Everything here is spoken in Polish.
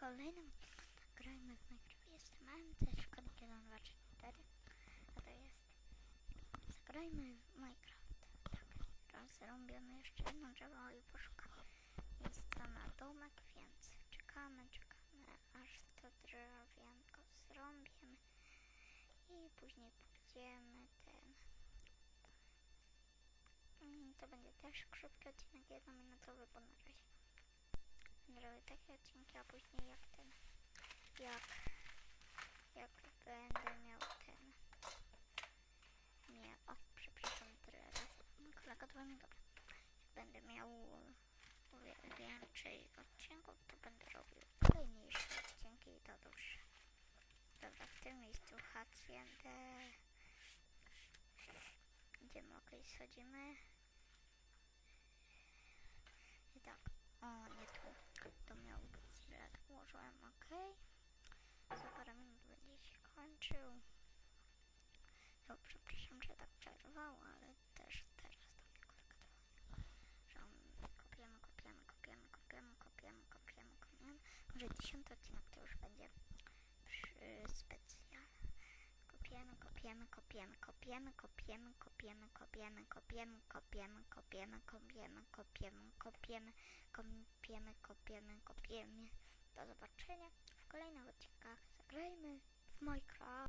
kolejnym grajmy w Minecraft. Jestem MT, szkoda 1, 2, 3, 4. A to jest zagrajmy w Minecraft. Tak, rozrąbiamy jeszcze jedno drzewo i poszukamy miejsca na domek, więc czekamy, czekamy, aż to drewienko zrąbiemy i później pójdziemy ten Mm, To będzie też krótki odcinek, jednominutowy, bo na razie później jak ten, jak, jak będę miał ten, nie, o, przepraszam, tyle razy, kolega to mi dobra, będę miał więcej odcinków, to będę robił kolejniejsze odcinki i to dobrze. Dobra, w tym miejscu haciendę, okej, schodzimy. I tak, o nie tu, to miało być źle, tak ułożyłem, ok. Za parę minut będzie się kończył. No, przepraszam, że tak przerwało, ale też teraz do mnie dzwoni, że on kopiemy, kopiemy, kopiemy, kopiemy, kopiemy, kopiemy, kopiemy. Może dziesiąty odcinek to już będzie przy. Kopiemy, kopiemy, kopiemy, kopiemy, kopiemy, kopiemy, kopiemy, kopiemy, kopiemy, kopiemy, kopiemy, kopiemy, kopiemy, kopiemy, kopiemy, kopiemy. Do zobaczenia w kolejnych odcinkach. Zagrajmy w Minecraft.